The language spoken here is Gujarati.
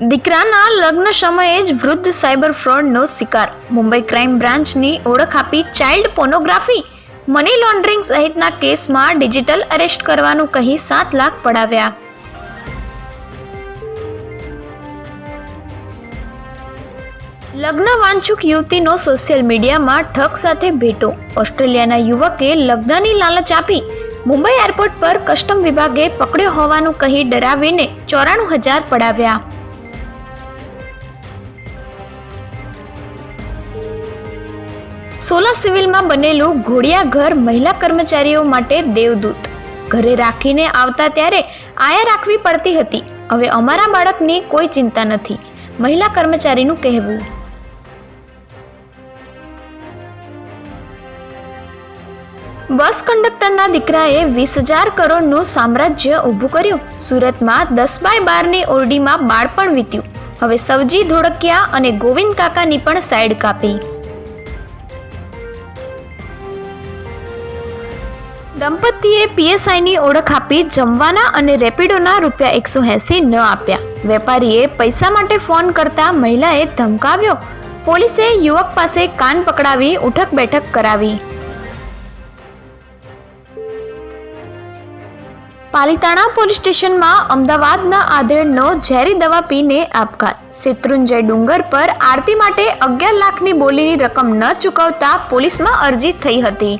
દીકરાના લગ્ન સમયે જ વૃદ્ધ સાયબર ફ્રોડનો શિકાર. મુંબઈ ક્રાઇમ બ્રાન્ચની ઓળખ આપી ચાઇલ્ડ પોર્નોગ્રાફી, મની લોન્ડરિંગ સહિતના કેસમાં ડિજિટલ અરેસ્ટ કરવાનું કહી સાત લાખ પડાવ્યા. લગ્ન વાંચુક યુવતીનો સોશિયલ મીડિયામાં ઠગ સાથે ભેટો. ઓસ્ટ્રેલિયાના યુવકે લગ્નની લાલચ આપી. મુંબઈ એરપોર્ટ પર કસ્ટમ વિભાગે પકડ્યો હોવાનું કહી ડરાવીને ચોરાણું હજાર પડાવ્યા. સોલા સિવિલમાં બનેલું ઘોડિયા ઘર મહિલા કર્મચારીઓ માટે દેવદૂત. ઘરે રાખીને આવતા ત્યારે આયા રાખવી પડતી હતી. હવે અમારા બાળકની કોઈ ચિંતા નથી. મહિલા કર્મચારીનું કહેવું. બસ કંડક્ટરના દીકરાએ વીસ હજાર કરોડનું સામ્રાજ્ય ઊભું કર્યું. સુરતમાં દસ બાય બારની ઓરડીમાં બાળપણ વીત્યું. હવે સવજી ધોળકિયા અને ગોવિંદ કાકાની પણ સાઈડ કાપી. દંપતીએ પીએસઆઈની ઓળખ આપી જમવાના અને રેપિડોના રૂપિયા એકસો એંસી ન આપ્યા. વેપારીએ પૈસા માટે ફોન કરતા મહિલાએ ધમકાવ્યો. પોલીસે યુવક પાસે કાન પકડાવી ઉઠક બેઠક કરાવી. પાલિતાણા પોલીસ સ્ટેશનમાં અમદાવાદના આધેડનો ઝેરી દવા પીને આપઘાત. શેત્રુંજય ડુંગર પર આરતી માટે અગિયાર લાખની બોલીની રકમ ન ચૂકવતા પોલીસમાં અરજી થઈ હતી.